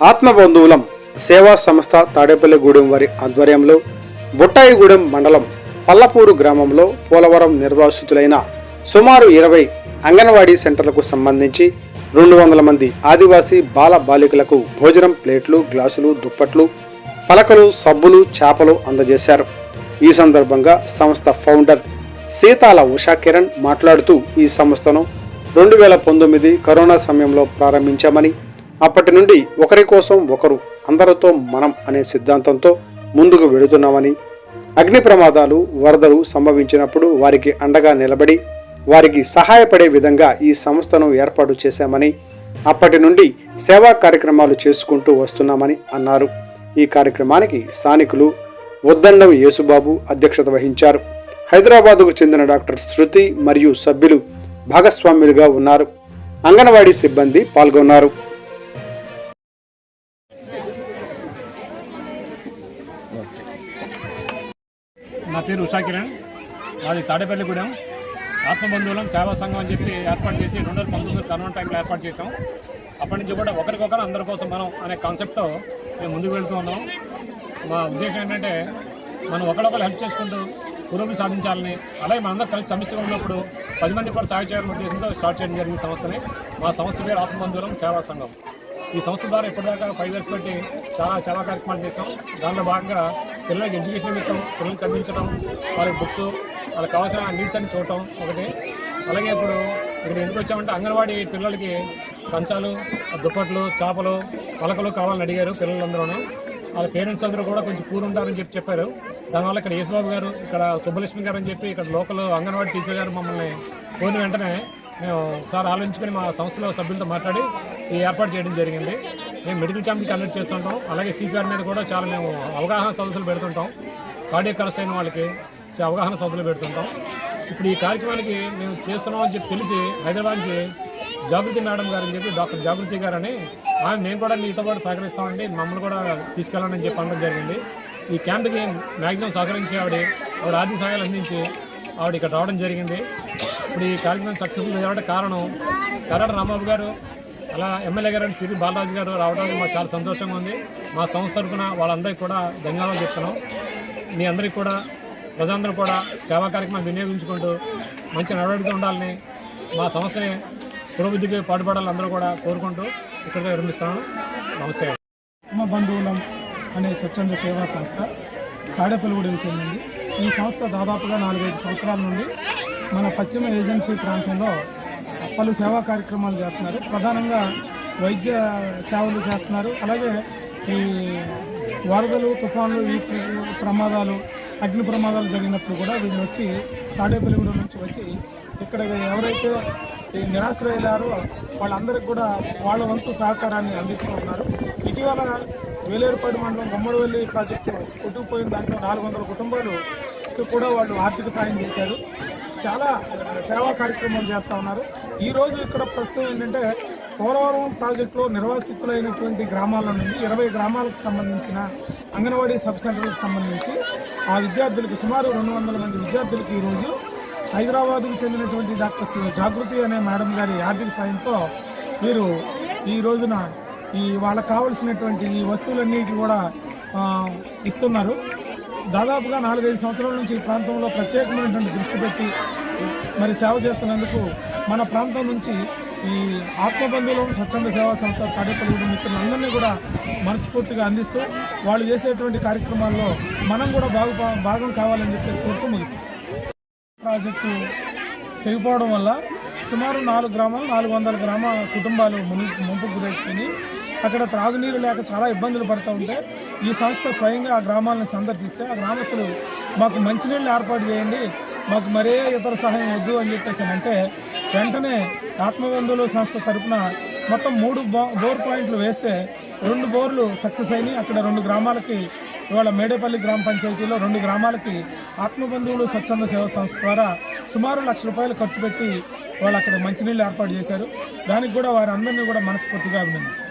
ఆత్మబంధువులం సేవా సంస్థ తాడేపల్లిగూడెం వారి ఆధ్వర్యంలో బుట్టాయిగూడెం మండలం పల్లపూరు గ్రామంలో పోలవరం నిర్వాసితులైన సుమారు ఇరవై అంగన్వాడీ సెంటర్లకు సంబంధించి రెండు వందల మంది ఆదివాసీ బాల బాలికలకు భోజనం ప్లేట్లు గ్లాసులు దుప్పట్లు పలకలు సబ్బులు చేపలు అందజేశారు. ఈ సందర్భంగా సంస్థ ఫౌండర్ సీతాల ఉషా కిరణ్ మాట్లాడుతూ ఈ సంస్థను రెండు వేల పంతొమ్మిది కరోనా సమయంలో ప్రారంభించామని అప్పటి నుండి ఒకరి కోసం ఒకరు అందరితో మనం అనే సిద్ధాంతంతో ముందుకు వెళుతున్నామని. అగ్ని ప్రమాదాలు వరదలు సంభవించినప్పుడు వారికి అండగా నిలబడి వారికి సహాయపడే విధంగా ఈ సంస్థను ఏర్పాటు చేశామని అప్పటి నుండి సేవా కార్యక్రమాలు చేసుకుంటూ వస్తున్నామని అన్నారు. ఈ కార్యక్రమానికి స్థానికులు ఉద్దండం యేసుబాబు అధ్యక్షత వహించారు. హైదరాబాదుకు చెందిన డాక్టర్ శృతి మరియు సభ్యులు భాగస్వాములుగా ఉన్నారు. అంగన్వాడీ సిబ్బంది పాల్గొన్నారు. నా పేరు ఉషా కిరణ్. మాది తాడేపల్లిగూడెం ఆత్మబంధువులం సేవా సంఘం అని చెప్పి ఏర్పాటు చేసి రెండు వేల పంతొమ్మిది కరోనా టైంలో ఏర్పాటు చేసాం అప్పటి నుంచి కూడా ఒకరికొకరు అందరి కోసం మనం అనే కాన్సెప్ట్తో మేము ముందుకు వెళ్తూ ఉన్నాం. మా ఉద్దేశం ఏంటంటే మనం ఒకరొకరు హెల్ప్ చేసుకుంటూ పురోగతి సాధించాలని అలాగే మనందరం కలిసి సమిష్టిగా ఉన్నప్పుడు పది మంది కూడా సాయం చేయాలనే ఉద్దేశంతో స్టార్ట్ చేయడం జరిగింది సంస్థని. మా సంస్థ పేరు ఆత్మబంధువులం సేవా సంఘం. ఈ సంస్థ ద్వారా ఇప్పటిదాకా ఫైవ్ ఇయర్స్ బట్టి చాలా సేవా కార్యక్రమాలు చేస్తాం దానిలో భాగంగా పిల్లలకి ఎడ్యుకేషన్ ఇస్తాం పిల్లల్ని చదివించడం వాళ్ళకి బుక్స్ వాళ్ళకి కావాల్సిన నీడ్స్ అని చూడటం ఒకటి. అలాగే ఇప్పుడు ఇక్కడ ఎందుకు వచ్చామంటే అంగన్వాడీ పిల్లలకి కంచాలు దుప్పట్లు చేపలు పలకలు కావాలని అడిగారు పిల్లలందరూ వాళ్ళ పేరెంట్స్ అందరూ కూడా కొంచెం కూరుంటారని చెప్పి చెప్పారు. దానివల్ల ఇక్కడ యేసుబాబు గారు ఇక్కడ సుబ్బలక్ష్మి గారు అని చెప్పి ఇక్కడ లోకల్ అంగన్వాడీ టీచర్ గారు మమ్మల్ని పోయిన వెంటనే మేము సార్ ఆలోచించుకొని మా సంస్థలో సభ్యులతో మాట్లాడి ఈ ఏర్పాటు చేయడం జరిగింది. మేము మెడికల్ క్యాంప్ కండక్ట్ చేస్తుంటాం. అలాగే సిపిఆర్ మీద కూడా చాలా మేము అవగాహన సదస్సులు పెడుతుంటాం. కార్డియక్ అరెస్ట్ అయిన వాళ్ళకి అవగాహన సదస్సులు పెడుతుంటాం. ఇప్పుడు ఈ కార్యక్రమానికి మేము చేస్తున్నాం అని చెప్పి తెలిసి హైదరాబాద్ నుంచి జాగృతి మేడం గారు అని చెప్పి డాక్టర్ జాగృతి గారు అని ఆమె మేము కూడా మీతో పాటు సహకరిస్తామండి. మమ్మల్ని కూడా తీసుకెళ్ళాలని చెప్పి అనడం జరిగింది. ఈ క్యాంప్కి మ్యాక్సిమం సహకరించి ఆవిడ ఆవిడ ఆర్థిక సహాయాలు అందించి ఆవిడ ఇక్కడ రావడం జరిగింది. ఇప్పుడు ఈ కార్యక్రమం సక్సెస్ఫుల్ జరగడానికి కారణం కరాడ రాంబాబు గారు అలా ఎమ్మెల్యే గారు సిరి బాలరాజు గారు రావడానికి మాకు చాలా సంతోషంగా ఉంది. మా సంస్థ తరఫున వాళ్ళందరికీ కూడా ధన్యవాదాలు చెప్తున్నాం. మీ అందరికీ కూడా ప్రజలందరూ కూడా సేవా కార్యక్రమాలు వినియోగించుకుంటూ మంచి నడవడిగా ఉండాలని మా సంస్థని పురోభివృద్ధికి పాటుపడాలని అందరూ కూడా కోరుకుంటూ ఇక్కడ విరమిస్తున్నాను. నమస్తే. ఆత్మ బంధువులం అనే స్వచ్ఛంద సేవా సంస్థ తాడేపల్లిగూడెం చెందింది ఈ సంస్థ దాదాపుగా నాలుగైదు సంవత్సరాల నుండి మన పశ్చిమ ఏజెన్సీ ప్రాంతంలో పలు సేవా కార్యక్రమాలు చేస్తున్నారు. ప్రధానంగా వైద్య సేవలు చేస్తున్నారు. అలాగే ఈ వరదలు తుఫాన్లు ఈ ప్రమాదాలు అగ్ని ప్రమాదాలు జరిగినప్పుడు కూడా వీళ్ళు వచ్చి తాడేపల్లిగూడెం నుంచి వచ్చి ఇక్కడ ఎవరైతే ఈ నిరాశ్రయులారో వాళ్ళందరికీ కూడా వాళ్ళ వంతు సహకారాన్ని అందిస్తున్నారు. ఇటీవల వేలేరుపాడు మండలం గుమ్మడివల్లి ప్రాజెక్టు కొట్టుకుపోయిన దాంట్లో నాలుగు వందల కుటుంబాలు కూడా వాళ్ళు ఆర్థిక సాయం చేశారు. చాలా సేవా కార్యక్రమాలు చేస్తూ ఉన్నారు. ఈరోజు ఇక్కడ ప్రస్తుతం ఏంటంటే పోలవరం ప్రాజెక్టులో నిర్వాసితులైనటువంటి గ్రామాల నుండి ఇరవై గ్రామాలకు సంబంధించిన అంగన్వాడీ సబ్ సెంటర్లకు సంబంధించి ఆ విద్యార్థులకు సుమారు రెండు వందల మంది విద్యార్థులకు ఈరోజు హైదరాబాద్కు చెందినటువంటి డాక్టర్ జాగృతి అనే మేడం గారి ఆర్థిక సాయంతో వీరు ఈ రోజున ఈ వాళ్ళకు కావలసినటువంటి ఈ వస్తువులన్నిటి కూడా ఇస్తున్నారు. దాదాపుగా నాలుగైదు సంవత్సరాల నుంచి ఈ ప్రాంతంలో ప్రత్యేకమైనటువంటి దృష్టి పెట్టి మరి సేవ చేస్తున్నందుకు మన ప్రాంతం నుంచి ఈ ఆత్మబంధువులు స్వచ్ఛంద సేవా సంస్థ కార్యకర్తలు మిత్రులందరినీ కూడా మనస్ఫూర్తిగా అందిస్తూ వాళ్ళు చేసేటువంటి కార్యక్రమాల్లో మనం కూడా బాగు భాగం కావాలని చెప్పేసి కోరుతూ ముగిస్తాం ప్రాజెక్టు తెగిపోవడం వల్ల సుమారు నాలుగు గ్రామాలు నాలుగు వందల గ్రామ కుటుంబాలు ముని ముంపుకు గురవుతుంది అక్కడ త్రాగునీరు లేక చాలా ఇబ్బందులు పడుతూ ఉంటే ఈ సంస్థ స్వయంగా ఆ గ్రామాలను సందర్శిస్తే ఆ గ్రామస్తులు మాకు మంచినీళ్ళు ఏర్పాటు చేయండి మాకు మరే ఇతర సహాయం వద్దు అని చెప్పేసి అంటే వెంటనే ఆత్మబంధువులు సంస్థ తరపున మొత్తం మూడు బో బోర్ పాయింట్లు వేస్తే రెండు బోర్లు సక్సెస్ అయినాయి. అక్కడ రెండు గ్రామాలకి ఇవాళ మేడేపల్లి గ్రామ పంచాయతీలో రెండు గ్రామాలకి ఆత్మబంధువులు స్వచ్ఛంద సేవ సంస్థ ద్వారా సుమారు లక్ష రూపాయలు ఖర్చు పెట్టి వాళ్ళు అక్కడ మంచినీళ్ళు ఏర్పాటు చేశారు. దానికి కూడా వారందరినీ కూడా మనస్ఫూర్తిగా అభినందిస్తారు